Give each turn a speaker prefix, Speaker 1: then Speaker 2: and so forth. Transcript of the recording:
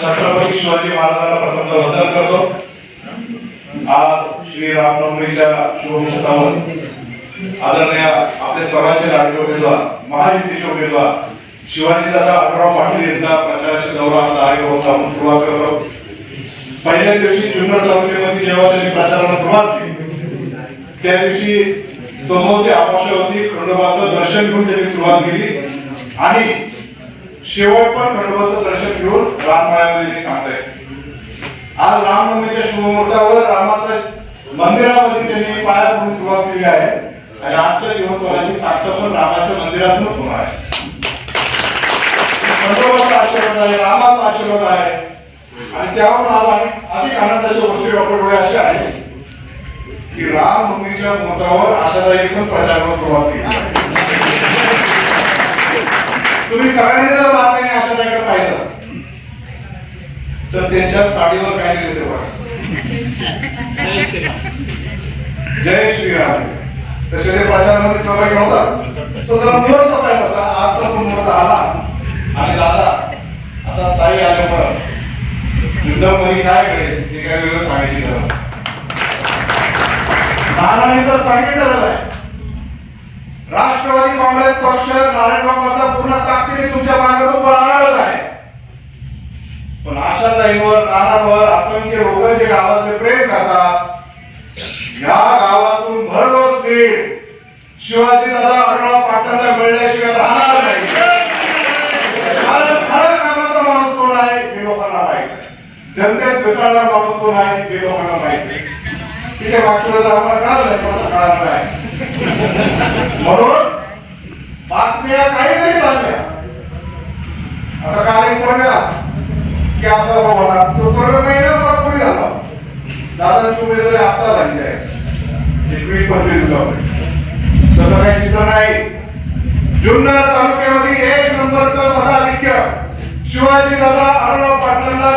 Speaker 1: छत्रपती शिवाजी महाराजांना प्रथम वंदन करतो. आज श्री रामनवमीच्या शुभमुहूर्तावर आदरणीय आपले सर्वांचे लाडके उमेदवार महायुतीचे उमेदवार शिवाजीदादा आढळराव पाटील यांचा प्रचाराचा दौरा आता आहे होता आपण सुरुवात करतो. पहिल्या दिवशी जुन्नर तालुक्यामध्ये जेव्हा त्यांनी प्रचाराला सुरुवात केली त्या दिवशी समोर ते अपेक्षा होती खंडोबाचं दर्शन घेऊन त्यांनी सुरुवात केली. आणि शेवट पण खंडोबाचं दर्शन घेऊन राममायामध्ये त्यांनी सांगताय आज रामनवमीच्या शुभमुहूर्तावर रामाच्या मंदिरामध्ये त्यांनी पाया पडून सुरुवात केली आहे. आणि आजच्या दिवसभराची सार्थक पण रामाच्या मंदिरातूनच होणार आहे. खंडोबाचा आशीर्वाद आहे रामाचा आशीर्वाद आहे. आणि त्यावर आज अधिक आनंदाच्या गोष्टी डॉक्टर डोळे अशी आहे की रामनवमीच्या मुहूर्तावर आशाताई पण प्रचाराला सुरुवात केली तुम्ही सगळ्यांनी जर बातम्याने अशा आशाताईकडे पाहिलं. तर त्यांच्या साडीवर काय लिहिलं ते जय श्रीराम. तसे ते प्रचारामध्ये सहभागी होतात तो जरा मुलं पाहिला होता. आजचा पण मुहूर्त आला. आणि दादा आता ताई आल्यामुळं युद्धामध्ये काय घडेल? ते काय वेगळं सांगायची गरज नाही. नानांनी तर सांगितलं आहे राष्ट्रवादी काँग्रेस पक्ष नारायणगाव मधला पूर्ण ताकदीने तुमच्या मागे उभं राहणारच आहे. पण अशा जाईवर नानांवर असंख्य लोक जे गावाचे प्रेम करतात या गावातून भरघोस दीड शिवाजी दादा अण्णा पाटलांना मिळण्याशिवाय राहणार नाही. खरं कामाचा माणूस कोण आहे हे लोकांना माहीत जनतेत घुसळणारा माणूस कोण आहे हे लोकांना माहीत आहे. ठीक आहे मागच्या आम्हाला कळालं नाही पण आता कळालं नाही. म्हणून बातम्या काही नाही चालल्या आता काय स्वर्ग की असं होणार. तो स्वर्ग महिना भरपूर झाला. दादांची उमेदवारी आता झाली आहे एकवीस पंचवीस तसं काही चित्र नाही. जुन्नर तालुक्यामध्ये एक नंबरचं मताधिक्य शिवाजी दादा अरुणराव पाटलांना